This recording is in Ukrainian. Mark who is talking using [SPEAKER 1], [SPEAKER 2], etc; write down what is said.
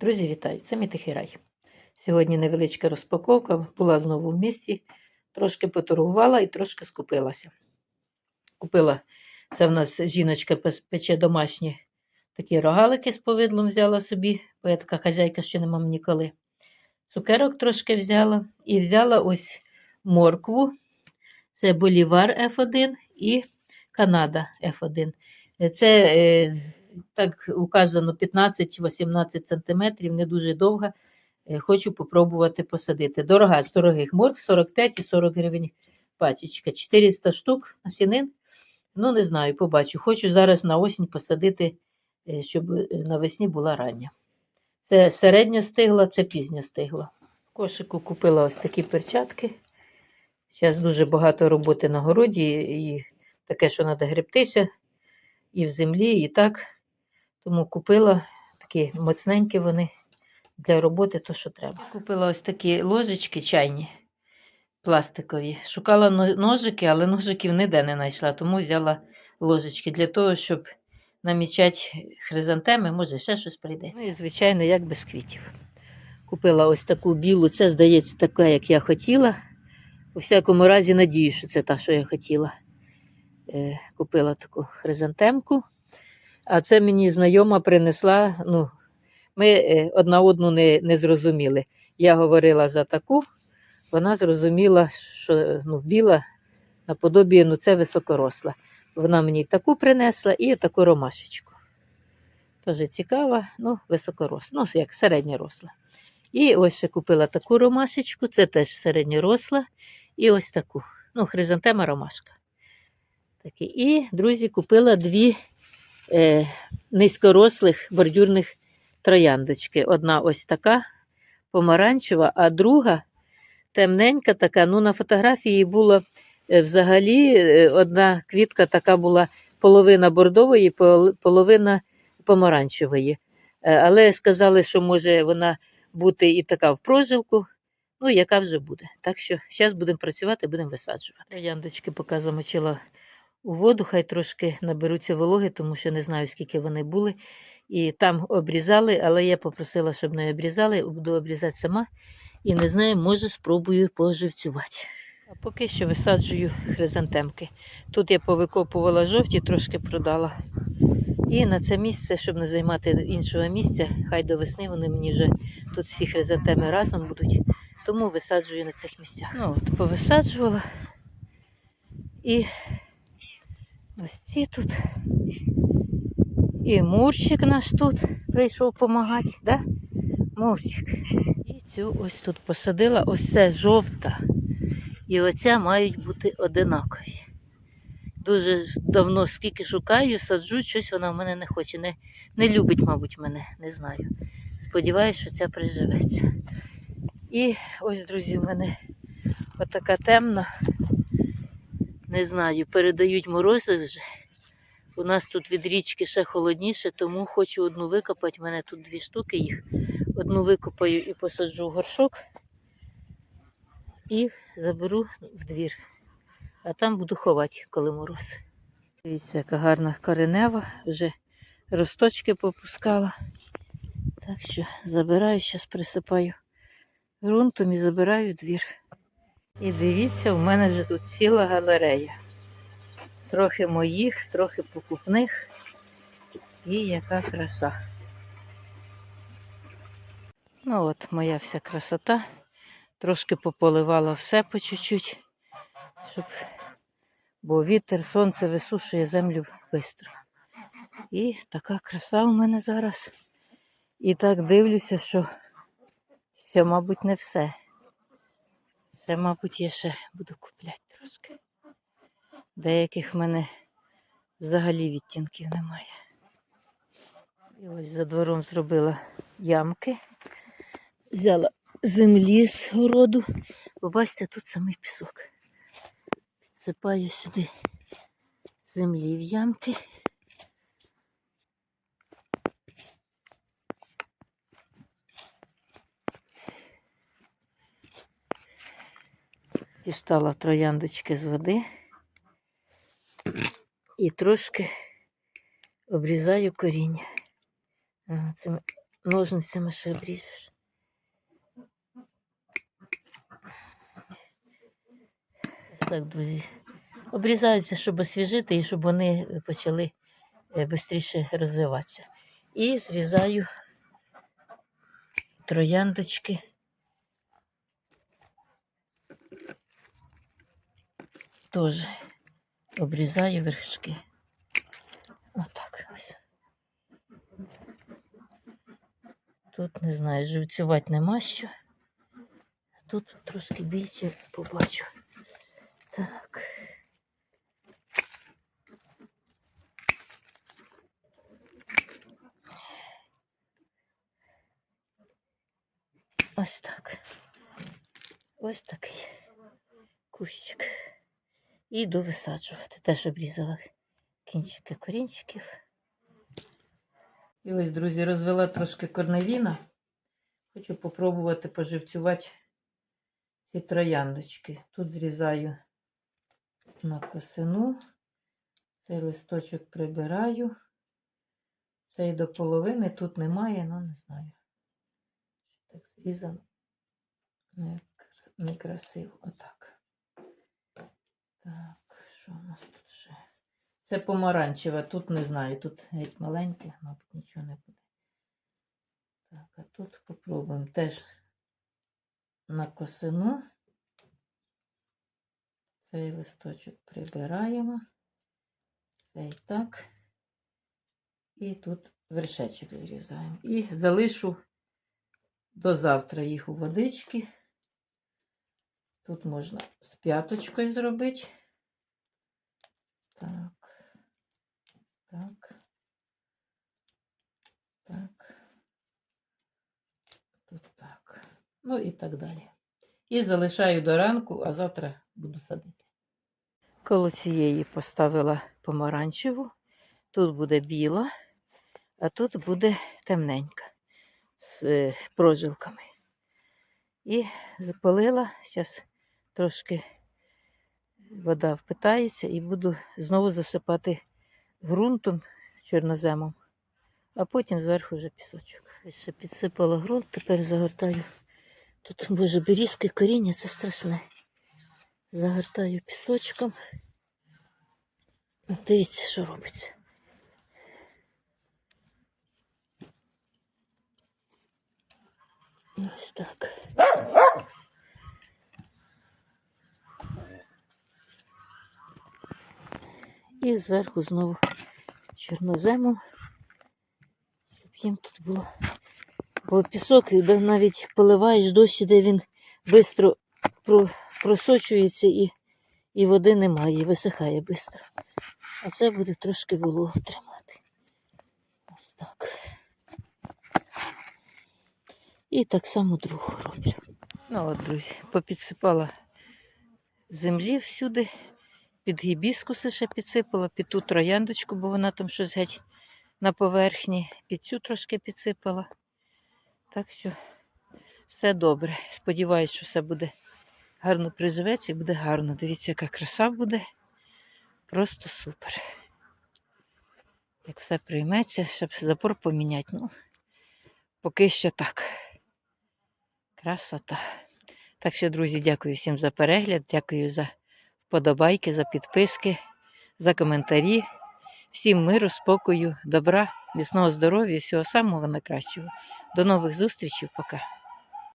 [SPEAKER 1] Друзі, вітаю! Це мій тихий рай. Сьогодні невеличка розпаковка, була знову в місті, трошки поторгувала і трошки скупилася. Купила, це в нас жіночка пече домашні такі рогалики з повидлом взяла собі, бо я така хазяйка, що нема мені коли. Цукерок трошки взяла і взяла ось моркву. Це Болівар F1 і Канада F1. Це е, так указано 15-18 см, не дуже довга. Е, Хочу попробувати посадити. Дорога з дорогих моркв 45 і 40 гривень пачечка. 400 штук насінин. Ну, не знаю, побачу. Хочу зараз на осінь посадити, е, щоб е, навесні була рання. Це середня стигла, це пізня стигла. В кошику купила ось такі перчатки. Зараз дуже багато роботи на городі, і таке, що треба гребтися і в землі, і так. Тому купила такі моцненькі вони для роботи, то що треба. Купила ось такі ложечки чайні, пластикові. Шукала ножики, але ножиків ніде не знайшла, тому взяла ложечки для того, щоб намічати хризантеми, може ще щось прийдеться. Ну і, звичайно, як без квітів. Купила ось таку білу, це, здається, така, як я хотіла. У всякому разі, надію, що це та, що я хотіла. Е, купила таку хризантемку. А це мені знайома принесла. Ну, ми е, одна одну не, не зрозуміли. Я говорила за таку, вона зрозуміла, що ну, біла наподобі, ну це високоросла. Вона мені таку принесла і таку ромашечку. Теж цікава, ну, високоросла, ну, як середньоросла. І ось ще купила таку ромашечку, це теж середньоросла. І ось таку. Ну, хризантема ромашка. Такі. І, друзі, купила дві низькорослих бордюрних трояндочки. Одна ось така помаранчева, а друга темненька така. Ну, на фотографії було е, взагалі е, одна квітка така була половина бордової, половина помаранчевої. Е, Але сказали, що може вона бути і така в прожилку. Ну, яка вже буде. Так що зараз будемо працювати, будемо висаджувати. Трояндочки поки замочила у воду, хай трошки наберуться вологи, тому що не знаю, скільки вони були. І там обрізали, але я попросила, щоб не обрізали, буду обрізати сама. І не знаю, може спробую поживцювати. А поки що висаджую хризантемки. Тут я повикопувала жовті, трошки продала. І на це місце, щоб не займати іншого місця, хай до весни вони мені вже тут всі хризантеми разом будуть. Тому висаджую на цих місцях. Ну от, повисаджувала. І ось ці тут. І Мурчик наш тут прийшов допомагати, да? Мурчик. І цю ось тут посадила, ось це жовта. І оця мають бути одинакові. Дуже давно скільки шукаю, саджу, щось вона в мене не хоче. Не, не любить, мабуть, мене, не знаю. Сподіваюсь, що ця приживеться. І ось, друзі, в мене отака темна. Не знаю, передають морози вже. У нас тут від річки ще холодніше, тому хочу одну викопати. У мене тут дві штуки їх. Одну викопаю і посаджу в горшок. І заберу в двір. А там буду ховати, коли мороз. Дивіться, яка гарна коренева, вже росточки попускала. Так що забираю, зараз присипаю ґрунтом і забираю в двір. І дивіться, у мене вже тут ціла галерея. Трохи моїх, трохи покупних. І яка краса. Ну от моя вся красота. Трошки пополивала все по чуть-чуть, щоб... бо вітер, сонце висушує землю швидко. І така краса у мене зараз. І так дивлюся, що ще, мабуть, не все. Ще, мабуть, я ще буду купляти трошки. Деяких в мене взагалі відтінків немає. І ось за двором зробила ямки. Взяла землі з городу. Бо бачите, тут самий пісок. Підсипаю сюди землі в ямки. Дістала трояндочки з води і трошки обрізаю коріння. Ага, Це ми ножницями ще обріжеш. Так, друзі. Обрізаються, щоб освіжити і щоб вони почали швидше розвиватися. І зрізаю трояндочки. Теж обрізаю вершки. Отак ось. Тут не знаю, живцювати нема що. Тут трошки більше побачу. Так. Ось так. Ось такий кущик. І йду висаджувати. Теж обрізала кінчики корінчиків. І ось, друзі, розвела трошки корневіна. Хочу попробувати поживцювати ці трояндочки. Тут зрізаю на косину. Цей листочок прибираю. Цей до половини тут немає, ну не знаю. Так зрізано. Не- Некрасиво. Отак. Так, що у нас тут ще? Це помаранчеве, тут не знаю, тут геть маленьке, мабуть, нічого не буде. Так, а тут попробуємо теж на косину. Цей листочок прибираємо. Цей так. І тут вершечок зрізаємо. І залишу до завтра їх у водички. Тут можна з п'яточкою зробити. Так. Так. Так. Тут так. Ну і так далі. І залишаю до ранку, а завтра буду садити. Коло цієї поставила помаранчеву. Тут буде біла, а тут буде темненька з е, прожилками. І запалила. Зараз трошки вода впитається і буду знову засипати ґрунтом чорноземом, а потім зверху вже пісочок. Ще підсипала ґрунт, тепер загортаю. Тут, боже, берізки, коріння, це страшне. Загортаю пісочком. Дивіться, що робиться. Ось так. І зверху знову чорноземом, щоб їм тут було. Бо пісок, навіть поливаєш дощ, де він швидко просочується і, і води немає, висихає швидко. А це буде трошки вологу тримати. Ось так. І так само другу роблю. Ну от, друзі, попідсипала землі всюди. Під гібіскуси ще підсипала, під ту трояндочку, бо вона там щось геть на поверхні. Під цю трошки підсипала. Так що все добре. Сподіваюсь, що все буде гарно приживеться і буде гарно. Дивіться, яка краса буде. Просто супер. Як все прийметься, щоб запор поміняти. Ну, поки що так. Красота. Так що, друзі, дякую всім за перегляд, дякую за вподобайки, за підписки, за коментарі. Всім миру, спокою, добра, міцного здоров'я, всього самого найкращого. До нових зустрічей, пока.